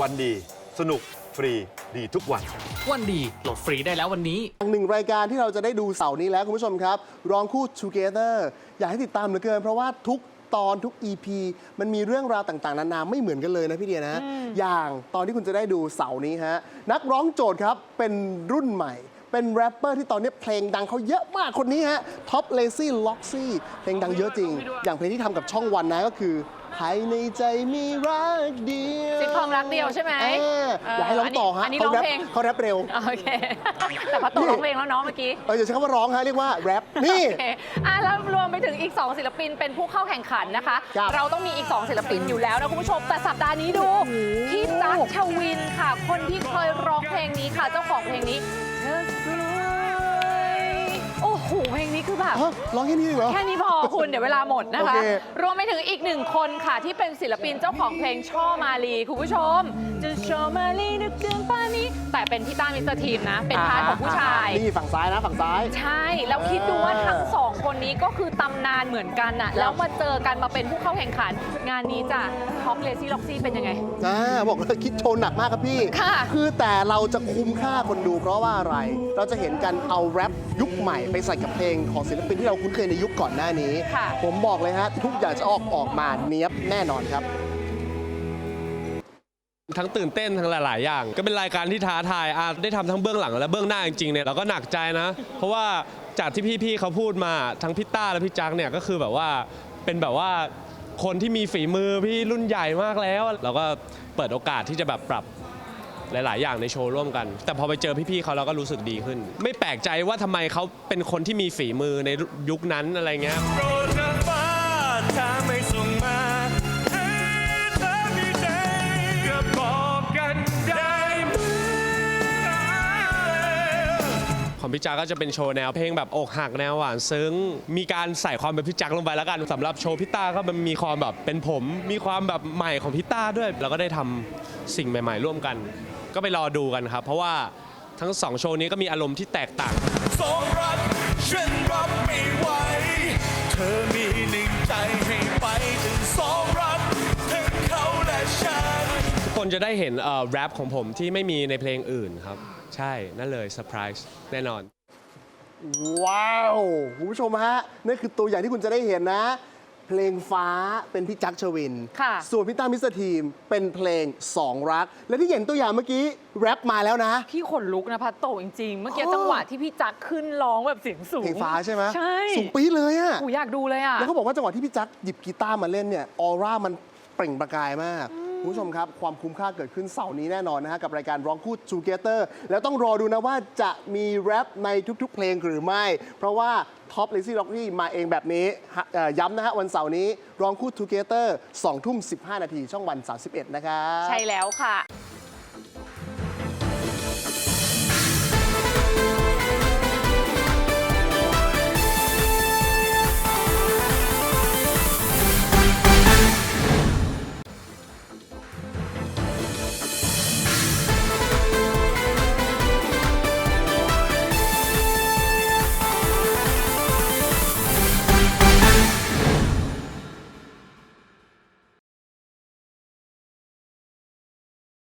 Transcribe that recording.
วันดี สนุกฟรีดีทุกวัน วันดีโหลดฟรีได้แล้ววันนี้หนึ่งรายการที่เราจะได้ดูเสาร์นี้แล้วคุณผู้ชมครับ ร้องคู่ Together อยากให้ติดตามเหลือเกิน เพราะว่าทุกตอนทุก EP มันมีเรื่องราวต่างๆ นานาไม่เหมือนกันเลยนะพี่เดียนะ อย่างตอนที่คุณจะได้ดูเสาร์นี้ฮะ นักร้องโจทย์ครับ เป็นรุ่นใหม่ เป็นแรปเปอร์ที่ตอนนี้เพลงดังเขาเยอะมากคนนี้ฮะท็อปเลซี่ล็อกซี่เพลงดังเยอะจริง อย่างเพลงที่ทำกับช่องวันนะก็คือ ภายในใจมีรักเดียวซิทคอมรักเดียวใช่ไหมเอออยากให้ร้องต่อฮะอันนี้เขาร้องแรปเพลงเขาแรปเร็ว โอเค แต่พัตโตร้องเพลงแล้วเนาะเมื่อกี้ เอออย่าใช้คำว่าร้องฮะเรียกว่าแรปนี่ โอเคอะแล้วรวมไปถึงอีก 2 ศิลปินเป็นผู้เข้าแข่งขันนะคะ ครับ เราต้องมีอีก 2 ศิลปินอยู่แล้วนะคุณผู้ชม แต่สัปดาห์นี้ดู พี่จักรชวินค่ะ คนที่เคยร้องเพลงนี้ค่ะ เจ้าของเพลงนี้ เพลงนี้คือแบบฮะร้องแค่นี้เลยเหรอ แค่นี้พอคุณเดี๋ยวเวลาหมดนะคะ โอเค รวมไปถึงอีกหนึ่งคนค่ะที่เป็นศิลปินเจ้าของเพลงช่อมาลีคุณผู้ชมจะช่อมาลีนึกถึงป้านี้แต่เป็นพี่ต้ามิสเตอร์ทีมนะ เป็นพาร์ทของผู้ชาย นี่ฝั่งซ้ายนะฝั่งซ้าย ใช่ แล้วคิดดูว่าทั้งสองคนนี้ก็คือตำนานเหมือนกันน่ะ แล้วมาเจอกันมาเป็นผู้เข้าแข่งขัน งานนี้จ้ะท็อปเลซี่ล็อกซี่เป็นยังไง อ่าบอกเลยคิดโชว์หนักมากครับพี่ ค่ะคือแต่เราจะคุ้มค่าคนดูเพราะว่าอะไร เราจะเห็นกันเอาแรปยุคใหม่ไปใส่กับเพลงของศิลปินที่เราคุ้นเคยในยุคก่อนหน้านี้ ค่ะ ผมบอกเลยฮะทุกอย่างจะออกออกมาเนี้ยบแน่นอนครับ ทั้งตื่นเต้นทั้งหลาย ๆ อย่าง ก็เป็นรายการที่ท้าทายอาได้ทำทั้งเบื้องหลังและเบื้องหน้าจริง ๆ เนี่ยเราก็หนักใจนะ เพราะว่าจากที่พี่ ๆเขาพูดมาทั้งพี่ต้าและพี่จักเนี่ยก็คือแบบว่าเป็นแบบว่าคนที่มีฝีมือพี่รุ่นใหญ่มากแล้ว เราก็เปิดโอกาสที่จะแบบปรับ หลาย ๆ อย่างในโชว์ร่วมกัน แต่พอไปเจอพี่ ๆเขาเราก็รู้สึกดีขึ้น ไม่แปลกใจว่าทำไมเขาเป็นคนที่มีฝีมือในยุคนั้นอะไรเงี้ย โปรดนางฟ้าถ้าไม่ส่งมาให้เธอมีใจก็บอกกันได้ไหม ของพี่จักก็จะเป็นโชว์แนวเพลงแบบอกหักแนวหวานซึ้ง มีการใส่ความเป็นพี่จักลงไปแล้วกันสำหรับโชว์พี่ต้าก็มันมีความแบบเป็นผม มีความแบบใหม่ของพี่ต้าด้วยเราก็ได้ทำสิ่งใหม่ ๆ ร่วมกัน ก็ไปรอดูกันครับ เพราะว่าทั้งสองโชว์นี้ก็มีอารมณ์ที่แตกต่างสองรักฉันรับไม่ไหว เธอมีหนึ่งใจให้ไปถึงสองรักทั้งเขาและฉัน ทุกคนจะได้เห็นเอ่อแรปของผมที่ไม่มีในเพลงอื่นครับ ใช่นั่นเลยเซอร์ไพรส์แน่นอน ว้าวคุณผู้ชมฮะนั่นคือตัวอย่างที่คุณจะได้เห็นนะ เพลงฟ้าเป็นพี่จักรชวิน ค่ะ ส่วนพี่ต้ามิสเตอร์ทีมเป็นเพลงสองรัก และที่เห็นตัวอย่างเมื่อกี้แรปมาแล้วนะ พี่ขนลุกนะพัตโตจริงๆ เมื่อกี้โอ้ จังหวะที่พี่จักรขึ้นร้องแบบเสียงสูงเพลงฟ้าใช่ไหมใช่สูงปี๊ดเลยอะกูอยากดูเลยอะ แล้วเขาบอกว่าจังหวะที่พี่จักรหยิบกีตาร์มาเล่นเนี่ยออร่ามันเปล่งประกายมาก คุณผู้ชมครับ ความคุ้มค่าเกิดขึ้นเสาร์นี้แน่นอนนะฮะกับรายการร้องคู่ Together แล้วต้องรอดูนะว่าจะมีแรปในทุก ๆ เพลงหรือไม่ เพราะว่าท็อปเลซี่ล็อกที่มาเองแบบนี้ฮะเอ่อย้ำนะฮะวันเสาร์นี้ร้องคู่ Together 2ทุ่ม15 นาทีช่องวัน 31 นะครับ ใช่แล้วค่ะ